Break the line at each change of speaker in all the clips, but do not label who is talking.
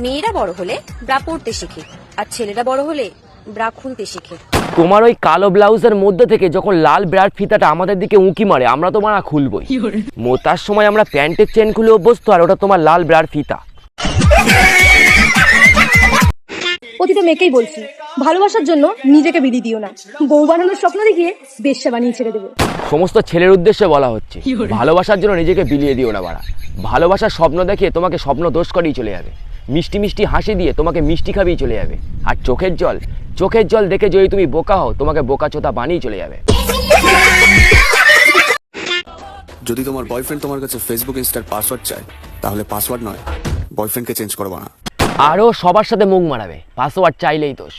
মেয়েরা বড় হলে ব্রা পড়তে শিখে আর ছেলেরা বড় হলে ব্রা খুলতে শিখে।
তোমার ওই কালো ব্লাউজের মধ্যে থেকে যখন লাল ব্রার ফিতাটা আমাদের দিকে উঁকি মারে আমরা তো মারা খুলবই। মোতার সময় আমরা প্যান্টের চেন খুলে অভ্যস্ত আর ওটা তোমার লাল ব্রার ফিতা।
প্রতিটা মেয়েকেই বলছি ভালোবাসার জন্য নিজেকে বিলি দিও না। বউ বানানোর স্বপ্ন দেখিয়ে বেশ্যা বানিয়ে ছেড়ে দেবে।
সমস্ত ছেলের উদ্দেশ্যে বলা হচ্ছে ভালোবাসার জন্য নিজেকে বিলিয়ে দিও না বাড়া। ভালোবাসার স্বপ্ন দেখে তোমাকে স্বপ্ন দোষ করেই চলে যাবে। মিষ্টি মিষ্টি হাসি দিয়ে তোমাকে মিষ্টি খাবিয়ে চলে যাবে। আর চোখের জল চোখের জল দেখে যদি তুমি বোকা হও তোমাকে বোকা চোতা বানিয়ে চলে যাবে।
যদি তোমার বয়ফ্রেন্ড তোমার কাছে ফেসবুক ইনস্টার পাসওয়ার্ড চায় তাহলে পাসওয়ার্ড নয় বয়ফ্রেন্ডকে চেঞ্জ করবা না।
আরও সবার সাথে মুখ মারাবে পাসওয়ার্ড চাইলেই দোষ।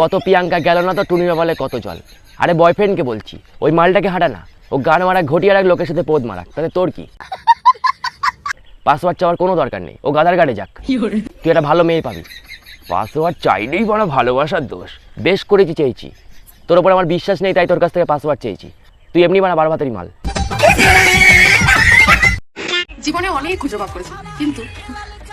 কত প্রিয়াঙ্কা গেল না তো টুনিমা বলে কত জল। আরে বয়ফ্রেন্ডকে বলছি ওই মালটাকে হাঁটা না ও গান মারা ঘটিয়ার এক লোকের সাথে পোদ মারাক তাহলে তোর কি? পাসওয়ার্ড চাওয়ার কোনো দরকার নেই। ও গাদার গাড়ে যাক। তুই একটা ভালো মেয়ে পাবি। পাসওয়ার্ড চাইলেই বড় ভালোবাসার দোষ। বেশ করেছি চেয়েছি। তোর ওপর আমার বিশ্বাস নেই তাই তোর কাছ থেকে পাসওয়ার্ড চেয়েছি। তুই এমনি মানে বারো ভাতেরই মাল।
জীবনে অনেক খুঁজে পাপ করেছি কিন্তু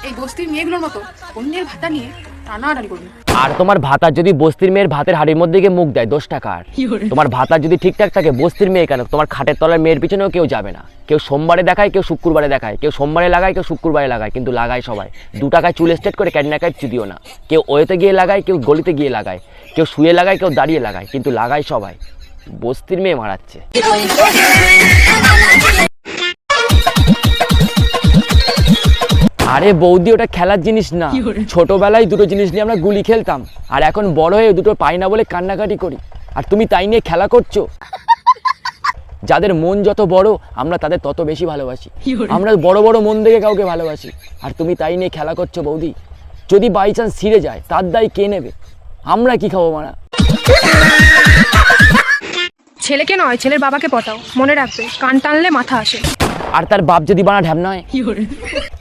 এই বস্তির মেয়েগুলোর মতো অন্যের ভাতা নিয়ে টানাটানি করবি।
আর তোমার ভাতার যদি বস্তির মেয়ের ভাতের হাড়ির মধ্যে গিয়ে মুখ দেয় দোষ টাকার তোমার ভাতা যদি ঠিকঠাক থাকে বস্তির মেয়ে কেন? তোমার খাটের তলার মেয়ের পিছনেও কেউ যাবে না। কেউ সোমবারে দেখায় কেউ শুক্রবারে দেখায়। কেউ সোমবারে লাগায় কেউ শুক্রবারে লাগায় কিন্তু লাগায় সবাই। দু টাকায় চুল স্টেট করে ক্যাডনাকায় চুদিও না। কেউ ওয়েতে গিয়ে লাগায় কেউ গলিতে গিয়ে লাগায়। কেউ শুয়ে লাগায় কেউ দাঁড়িয়ে লাগায় কিন্তু লাগায় সবাই। বস্তির মেয়ে মারাচ্ছে। আরে বৌদি ওটা খেলার জিনিস না। ছোটবেলায় দুটো জিনিস নিয়ে আমরা গুলি খেলতাম আর এখন বড় হয়ে দুটো পাই না বলে কান্নাকাটি করি। আর তুমি তাই নিয়ে খেলা করছ? যাদের মন যত বড় আমরা তাদের তত বেশি ভালোবাসি। আমরা বড় বড় মন দেখে কাউকে ভালোবাসি। আর তুমি তাই নিয়ে খেলা করছ বৌদি? যদি বাই চান্স ছিঁড়ে যায় তার দায় কে নেবে? আমরা কি খাব মারা?
ছেলেকে নয় ছেলের বাবাকে পটাও। মনে রাখবে কান টানলে মাথা আসে।
আর তার বাপ যদি বানা ঢ্যামনা হয়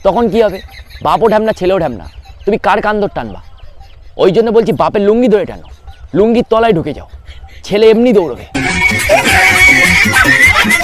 তখন কি হবে? বাপও ঢ্যামনা ছেলেও ঢ্যামনা। তুমি কার কান্দর টানবা? ওই জন্য বলছি বাপের লুঙ্গি ধরে টানো। লুঙ্গির তলায় ঢুকে যাও। ছেলে এমনি দৌড়বে।